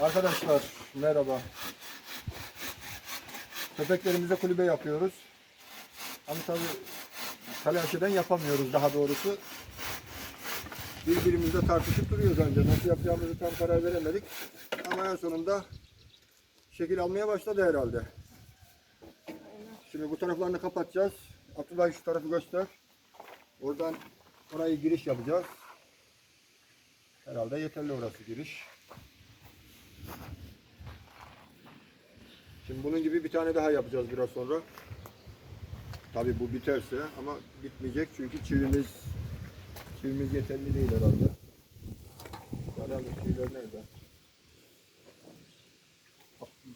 Arkadaşlar merhaba. Köpeklerimize kulübe yapıyoruz. Ama tabii telaşeden yapamıyoruz daha doğrusu. Birbirimizle tartışıp duruyoruz önce. Nasıl yapacağımızı tam karar veremedik. Ama en sonunda şekil almaya başladı herhalde. Şimdi bu taraflarını kapatacağız. Abdullah şu tarafı göster. Oradan orayı giriş yapacağız. Herhalde yeterli orası giriş. Şimdi bunun gibi bir tane daha yapacağız biraz sonra. Tabi bu biterse ama bitmeyecek çünkü çivimiz çivimiz yeterli değil herhalde. Herhalde çiviler nerede?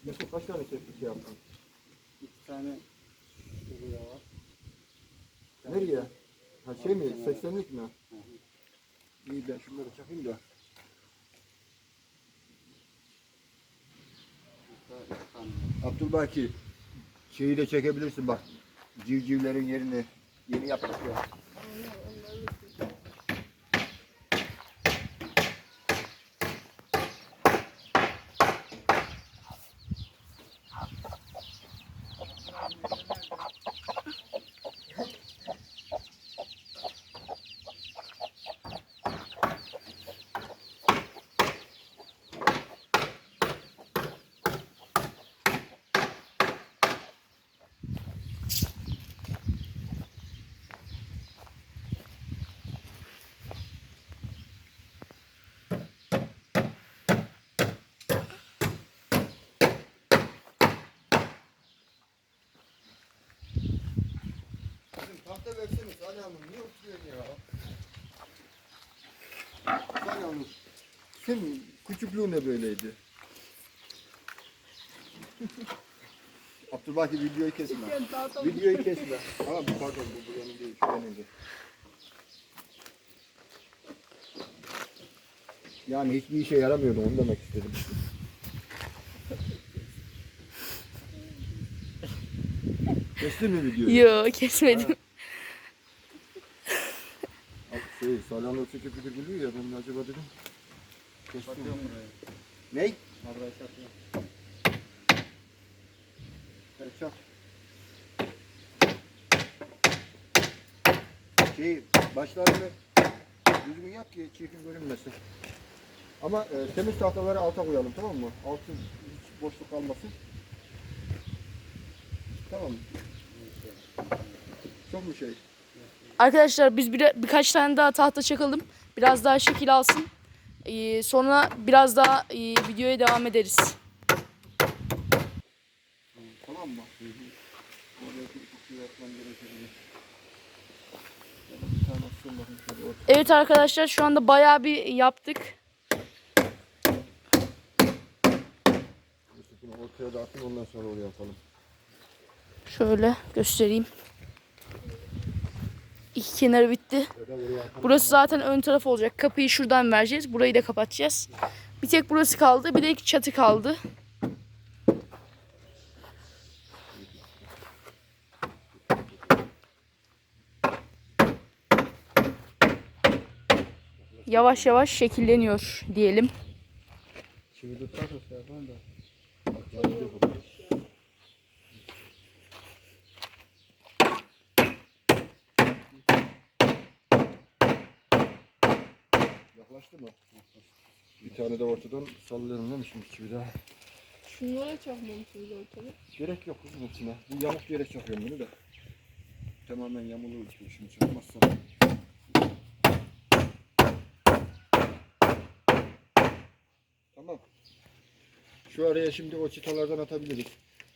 Mesut kaç tane şey yaptın? İki tane buraya var. Nereye? Ha şey mi? 80'lik mi? İyi ben şunları çakayım da. Burada iki tane var. Abdülbaki şeyi de çekebilirsin bak. Civcivlerin yerini yeni yaptık ya. Tahta versene Salih Hanım. Niye oturuyorsun ya? Salih Hanım. Senin küçüklüğün de böyleydi. Abdülbaki videoyu kesme. videoyu kesme. Ama bu pardon bu buranın değil. Şu benim Yani hiçbir işe yaramıyordu onu demek istedim. Kestin mi videoyu? Yo kesmedim. Abi Şey, salyanlı çekip bir gülüyor ya ben acaba dedim. Kestim. Kapatıyorum burayı. Ney? Burayı kapatıyorum. Evet, çak. Şey, başlarını düzgün yap ki çirkin görünmesin. Ama e, temiz tahtaları alta koyalım tamam mı? Altı hiç boşluk kalmasın. Tamam mı? Çok mu şey? Arkadaşlar biz bir, birkaç tane daha tahta çakalım. Biraz daha şekil alsın. Ee, sonra biraz daha e, videoya devam ederiz. Tamam mı? İki yapmam gerekebilir. Evet arkadaşlar şu anda bayağı bir yaptık. Ortaya da atın ondan sonra oraya atalım. Şöyle göstereyim. İki kenarı bitti. Burası zaten ön taraf olacak. Kapıyı şuradan vereceğiz. Burayı da kapatacağız. Bir tek burası kaldı. Bir de çatı kaldı. Yavaş yavaş şekilleniyor diyelim. Şimdi tutarsa da. Bak, yani bir yapalım. Yaklaştı mı? Bir tane de ortadan sallayalım değil mi şimdi bir daha? Şunlara çakmamışsınız ortada. Gerek yok kızım içine. Bu yamuk yere çakıyorum bunu da. Tamamen yamuluğu için şimdi çakmazsam. Tamam. Şu araya şimdi o çıtalardan atabiliriz.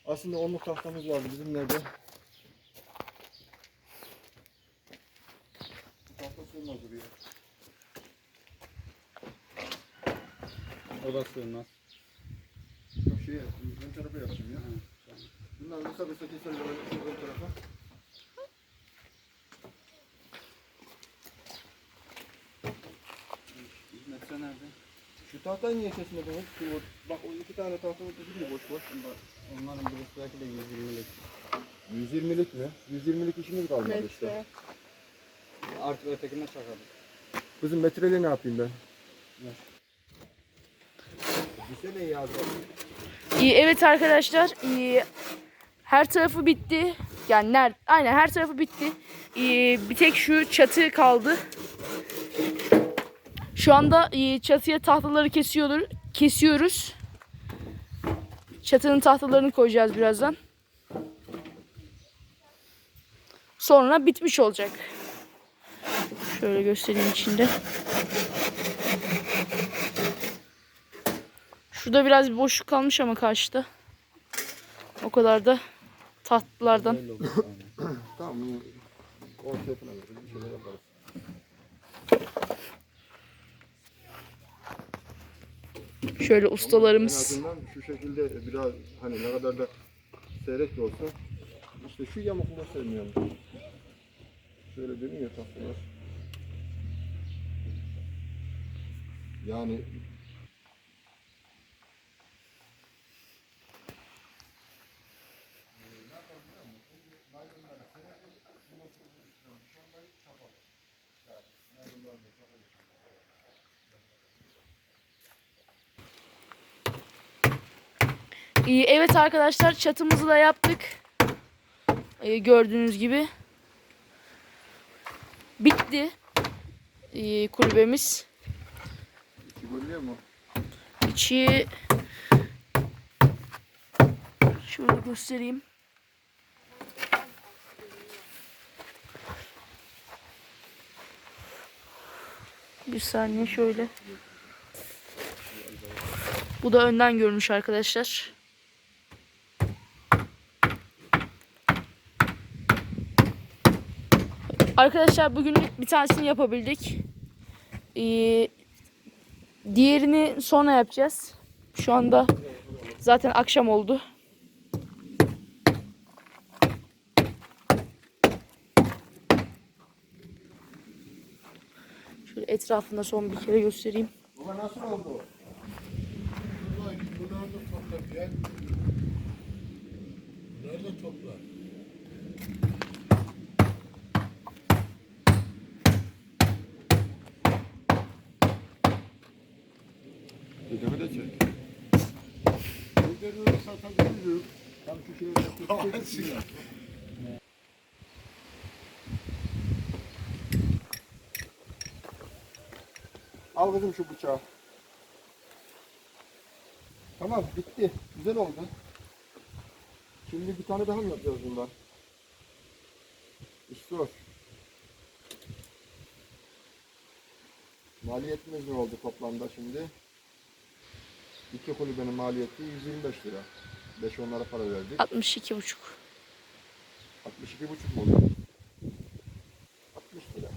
Aslında onluk tahtamız vardı bizim nerede? Bu Tahta sığmaz buraya. O da sığmaz. Yok şey ön tarafa yapacağım ya. Bunlar kısa kısa şu ön tarafa. Metre nerede? Şu tahtayı niye kesmediniz? Şu, bak o iki tane tahta orada duruyor boş boş. Onların birisi belki de 120'lik. 120'lik mi? 120'lik işimiz kalmadı işte. Artık ötekine çakalım. Kızım metreyle ne yapayım ben? Ver. İyi, evet arkadaşlar. her tarafı bitti. Yani ner aynen her tarafı bitti. Bir tek şu çatı kaldı. Şu anda çatıya tahtaları kesiyorlar, kesiyoruz. Çatının tahtalarını koyacağız birazdan. Sonra bitmiş olacak. Şöyle göstereyim içinde. Şurada biraz bir boşluk kalmış ama karşıda. O kadar da tatlılardan. Tamam ortaya falan bir şeyler yaparız. Şöyle En ustalarımız. azından şu şekilde biraz hani ne kadar da seyrek de olsa işte şu yamukluğu sevmiyorum. Şöyle dönüyor tahtalar. Yani Evet arkadaşlar çatımızı da yaptık. Ee, gördüğünüz gibi. Bitti. Ee, kulübemiz. içi görünüyor mu? İçi şöyle göstereyim. Bir saniye şöyle. Bu da önden görünüş arkadaşlar. Arkadaşlar bugün bir tanesini yapabildik. Ee, Diğerini sonra yapacağız. Şu anda zaten akşam oldu. Şöyle etrafında son bir kere göstereyim. Baba nasıl oldu? Bunları da topla gel. Dedeme de çek. Bunları satabilirim. Tam şu şeye. Al kızım şu bıçağı. Tamam bitti. Güzel oldu. Şimdi bir tane daha mı yapacağız bundan? İşte o. Maliyetimiz ne oldu toplamda şimdi? İki kulübenin maliyeti 125 lira. 5 onlara para verdik. 62,5. 62,5 mu oluyor? 60 lira.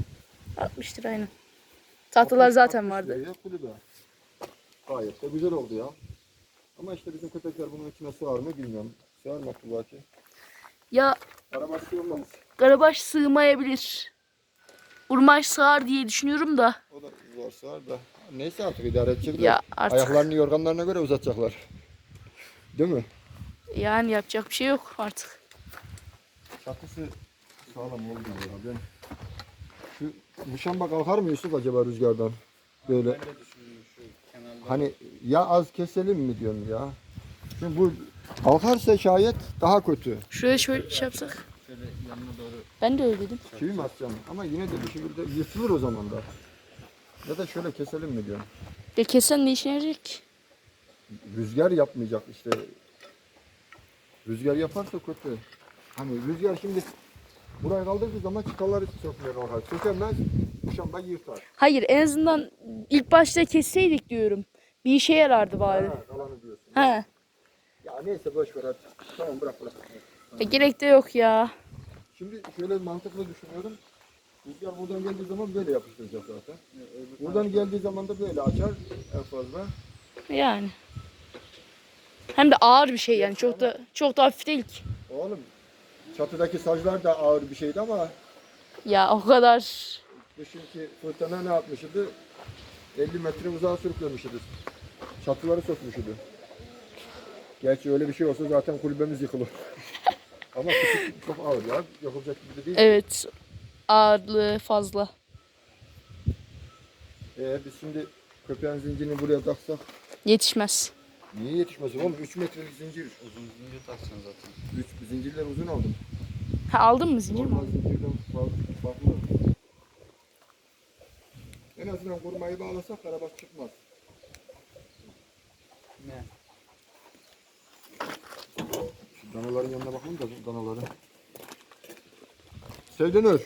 60 lira aynen. Tahtalar zaten 60 vardı. liraya kulübe. Gayet de güzel oldu ya. Ama işte bizim köpekler bunun içine sığar mı bilmiyorum. Sığar mı Abdullah ki? Ya Araba sığmaz. Karabaş sığmayabilir. Urmaş sığar diye düşünüyorum da. O da zor sığar da. Neyse artık idare edecekler. Ya artık Ayaklarını yorganlarına göre uzatacaklar. Değil mi? yani yapacak bir şey yok artık. Çatısı sağlam oldu ya. Ben şu muşamba kalkar mı Yusuf acaba rüzgardan? Böyle Ben de düşündüm şu kenarda. hani ya az keselim mi diyorum ya. Çünkü bu kalkarsa şayet daha kötü. Şuraya şöyle şey yapsak. Şöyle yanına doğru. Ben de öyle dedim. Çivi mi atacağım? Ama yine de bir şekilde yırtılır o zaman da. Ya da şöyle keselim mi diyorum. Ya kesen ne işine yarayacak ki? Rüzgar yapmayacak işte. Rüzgar yaparsa kötü. Hani rüzgar şimdi buraya kaldırdığı zaman çıtaları sökmeye kalkar. Sökemez, muşamba yırtar. Hayır en azından ilk başta kesseydik diyorum. Bir işe yarardı bari. Ha, kalanı diyorsun. He. Ya neyse boş ver hadi. Tamam bırak bırak. E, gerek de yok ya. Şimdi şöyle mantıklı düşünüyorum. Rüzgar buradan geldiği zaman böyle yapıştıracak zaten. Buradan geldiği zaman da böyle açar en fazla. Yani. Hem de ağır bir şey yani çok da çok da hafif değil ki. Oğlum çatıdaki saclar da ağır bir şeydi ama Ya o kadar. Düşünki fırtına ne yapmışydı? 50 metre uzağa sürüklemişydi. Çatıları sökmüşydü. Gerçi öyle bir şey olsa zaten kulübemiz yıkılır. Ama küçük, çok ağır ya. Yapılacak gibi de değil. Evet. Ağırlığı fazla. Ee, biz şimdi köpeğin zincirini buraya taksak Yetişmez. Niye yetişmesin oğlum? 3 metrelik zincir. Uzun zincir takacaksın zaten. 3 zincirler uzun aldım. Ha aldın mı zincir mi? Normal zincirden farklı. farklı. En azından kurmayı bağlasak karabaş çıkmaz. Ne? Şu danaların yanına bakalım da danaların. Sevdenur.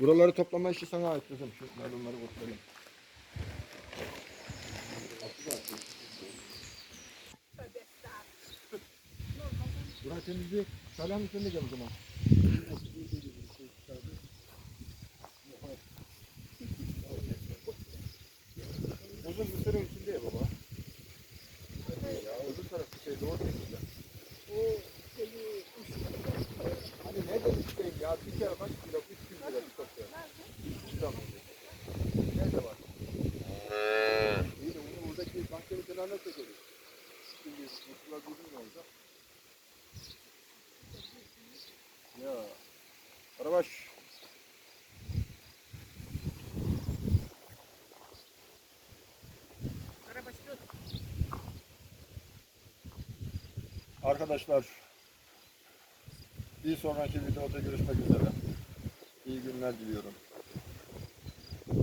Buraları toplama işi sana ait kızım. Şu naylonları kurtarayım. Burayı temizleyip Salih mı sen de gel o zaman. Uzun bir içinde ya baba. Ya öbür tarafı şey doğru temizle. Hani ne demiştim ya bir kere kaç kilo, üç kilo lira bir topluyor. İstanbul'da. Nerede var? İyi de bunu buradaki bahçeli falan nasıl görüyor? Şimdi mutlular duydun mu orada? Ya. Arabaş. Arkadaşlar bir sonraki videoda görüşmek üzere. İyi günler diliyorum.